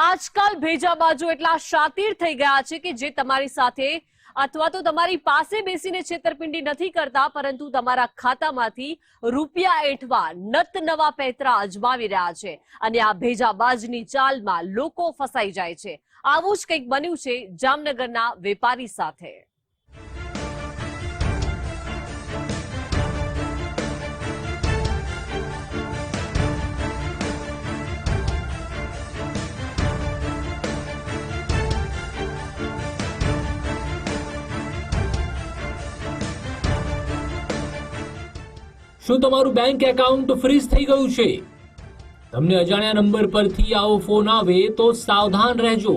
આજકાલ ભેજાબાજો એટલા શાતીર થઈ ગયા છે કે જે તમારી સાથે અથવા તો તમારી પાસે બેસીને છેતરપિંડી નથી કરતા, પરંતુ તમારા ખાતામાંથી રૂપિયા એઠવા નત નવા પેતરા અજમાવી રહ્યા છે અને આ ભેજાબાજની ચાલમાં લોકો ફસાઈ જાય છે. આવું જ કંઈક બન્યું છે જામનગરના વેપારી સાથે. શું તમારું બેંક એકાઉન્ટ ફ્રીઝ થઈ ગયું છે? તમને અજાણ્યા નંબર પરથી આવો ફોન આવે તો સાવધાન રહેજો.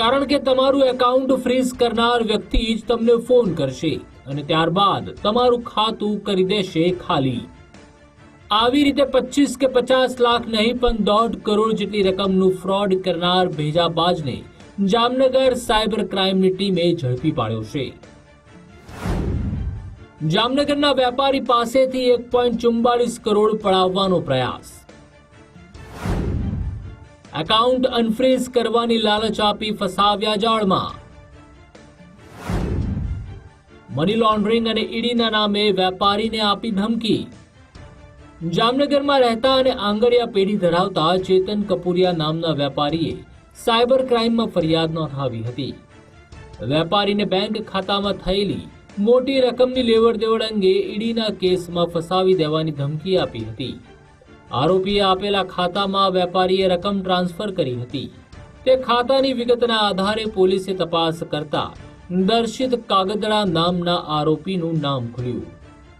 કારણ કે તમારું એકાઉન્ટ ફ્રીઝ કરનાર વ્યક્તિ જ તમને ફોન કરશે અને ત્યારબાદ તમારું ખાતું કરી દેશે ખાલી. આવી રીતે પચીસ કે પચાસ લાખ નહીં પણ દોઢ કરોડ જેટલી રકમનું ફ્રોડ કરનાર ભેજાબાજને જામનગર સાયબર ક્રાઇમની ટીમે ઝડપી પાડ્યો છે. જામનગરના વેપારી પાસેથી એક પોઈન્ટ ચુમ્બાળીસ કરોડ પડાવવાનો પ્રયાસ. એકાઉન્ટ અનફ્રીઝ કરવાની લાલચ આપી ફસાવ્યા જાળમાં. મની લોન્ડરિંગ અને ઈડીના નામે વેપારીને આપી ધમકી. જામનગરમાં રહેતા અને આંગળિયા પેઢી ધરાવતા ચેતન કપૂરિયા નામના વેપારીએ સાયબર ક્રાઇમમાં ફરિયાદ નોંધાવી હતી. વેપારીને બેંક ખાતામાં થયેલી મોટી રકમની લેવડ દેવડ અંગે ઈડીના કેસમાં ફસાવી દેવાની ધમકી આપી હતી. આરોપીએ આપેલા ખાતામાં વેપારીએ રકમ ટ્રાન્સફર કરી હતી. તે ખાતાની વિગતના આધારે પોલીસે તપાસ કરતા દર્શિત કાગદડા નામના આરોપીનું નામ ખુલ્યું.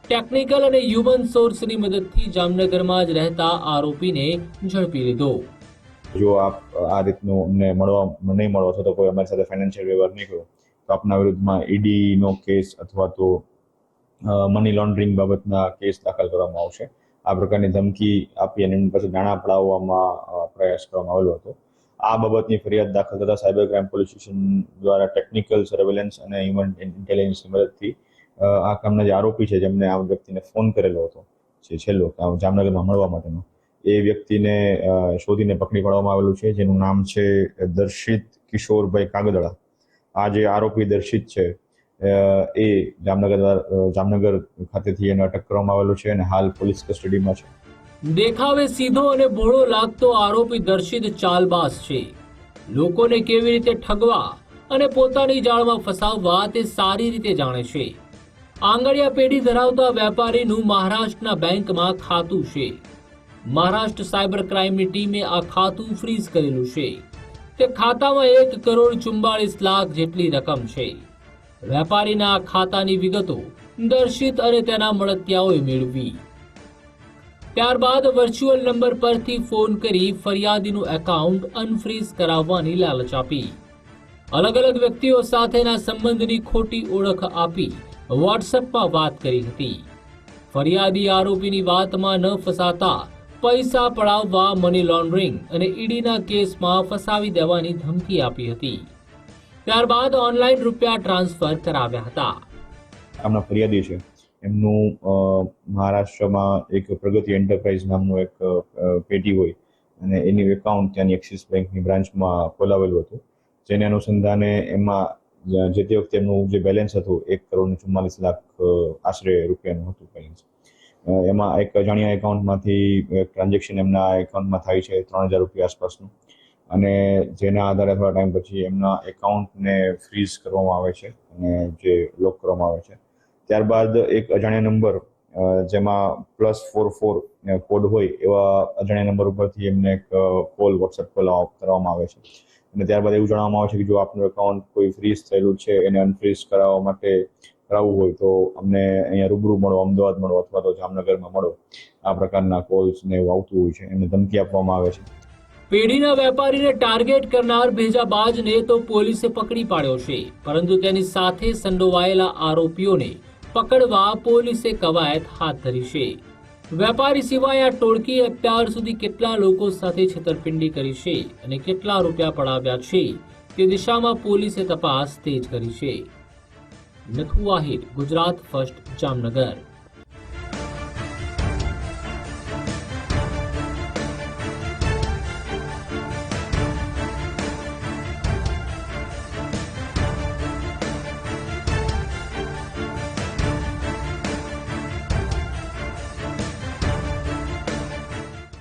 ટેકનિકલ અને હ્યુમન સોર્સની મદદથી જામનગરમાં જ રહેતા આરોપીને ઝડપી લીધો. જો આપ આ રીતનું અમને મળવા, નહીં મળો છો તો કોઈ અમારી સાથે ફાઇનાન્શિયલ વ્યવહાર નહીં કરો. તો આપના વિરુદ્ધમાં ઈડીનો કેસ અથવા તો મની લોન્ડરિંગ બાબતના કેસ દાખલ કરવામાં આવશે. આ પ્રકારની ધમકી આપી અને એની પાસે નાણાં પડાવવામાં પ્રયાસ કરવામાં આવેલો હતો. આ બાબતની ફરિયાદ દાખલ થતા સાયબર ક્રાઇમ પોલીસ સ્ટેશન દ્વારા ટેકનિકલ સર્વેલન્સ અને હ્યુમન ઇન્ટેલિજન્સની મદદથી આ કામના જે આરોપી છે જેમને આ વ્યક્તિને ફોન કરેલો હતો, જે છેલ્લો જામનગરમાં મળવા માટેનો, એ વ્યક્તિને શોધીને પકડી પાડવામાં આવેલું છે. જેનું નામ છે દર્શિત કિશોરભાઈ કાગદળા આ જે આરોપી દર્શિત છે એ જામનગર જામનગર ખાતેથી એને અટક કરવામાં આવેલો છે અને હાલ પોલીસ કસ્ટડીમાં છે. દેખાવે સીધો અને ભોળો લાગતો આરોપી દર્શિત ચાલબાસ છે. લોકોને કેવી રીતે ઠગવા અને પોતાની જાળમાં ફસાવવા તે સારી રીતે જાણે છે. આંગળિયા પેઢી ધરાવતા વેપારીનું મહારાષ્ટ્રના બેંકમાં ખાતું છે. મહારાષ્ટ્ર સાયબર ક્રાઇમની ટીમે આ ખાતું ફ્રીઝ કરેલું છે. તે ખાતામાં એક કરોડ ચુમ્બાળીસ લાખ જેટલી રકમ છે. વેપારીના ખાતાની વિગતો દર્શિત અને તેના મળતિયાઓએ મેળવી. ત્યારબાદ વર્ચ્યુઅલ નંબર પરથી ફોન કરી ફરિયાદીનું એકાઉન્ટ અનફ્રીઝ કરાવવાની લાલચ આપી. અલગ અલગ વ્યક્તિઓ સાથેના સંબંધની ખોટી ઓળખ આપી વોટ્સએપમાં વાત કરી હતી. ફરિયાદી આરોપીની વાતમાં ન ફસાતા પૈસા પડાવવા મની લોન્ડરિંગ અને ઈડીના કેસમાં ફસાવી દેવાની ધમકી આપી હતી. ત્યારબાદ ઓનલાઈન રૂપિયા ટ્રાન્સફર કરાવ્યા હતા. આમના ફરિયાદી છે. એમનું મહારાષ્ટ્રમાં એક પ્રગતિ એન્ટરપ્રાઇઝ નામનું એક પેટી હોય અને એની એકાઉન્ટ ત્યાંની એક્સિસ બેંકની બ્રાન્ચમાં ખોલાવેલું હતું. જેને અનુસંધાને એમાં જે તે વખતે એમનું જે બેલેન્સ હતું, એક કરોડ ચુમ્માલીસ લાખ આશરે રૂપિયાનું હતું બેલેન્સ એમાં એક અજાણ્યા એકાઉન્ટમાંથી ટ્રાન્ઝેક્શન એમના એકાઉન્ટમાં થાય છે ત્રણ હજાર રૂપિયા આસપાસનું. અને જેના આધારે થોડા ટાઈમ પછી એમના એકાઉન્ટને ફ્રીઝ કરવામાં આવે છે અને જે લોક કરવામાં આવે છે. ત્યારબાદ એક અજાણ્યા નંબર જેમાં પ્લસ ફોર ફોર કોડ હોય એવા અજાણ્યા નંબર ઉપરથી એમને એક કોલ, વોટ્સએપ કોલ કરવામાં આવે છે. અને ત્યારબાદ એવું જણાવવામાં આવે છે કે જો આપનું એકાઉન્ટ કોઈ ફ્રીઝ થયેલું છે એને અનફ્રીઝ કરાવવા માટે કરાવવું હોય તો અમને અહીંયા રૂબરૂ મળો, અમદાવાદ મળો અથવા તો જામનગરમાં મળો. આ પ્રકારના કોલ્સ ને એવું આવતું હોય છે, એમને ધમકી આપવામાં આવે છે. પેઢીના વેપારીને ટાર્ગેટ કરનાર ભેજાબાજને તો પોલીસે પકડી પાડ્યો છે, પરંતુ તેની સાથે સંડોવાયેલા આરોપીઓને પકડવા પોલીસે કવાયત હાથ ધરી છે. વેપારી સિવાય આ ટોળકીએ અત્યાર સુધી કેટલા લોકો સાથે છેતરપિંડી કરી છે અને કેટલા રૂપિયા પડાવ્યા છે, તે દિશામાં પોલીસે તપાસ તેજ કરી છે. નથુ વાહિદ ગુજરાત ફર્સ્ટ જામનગર.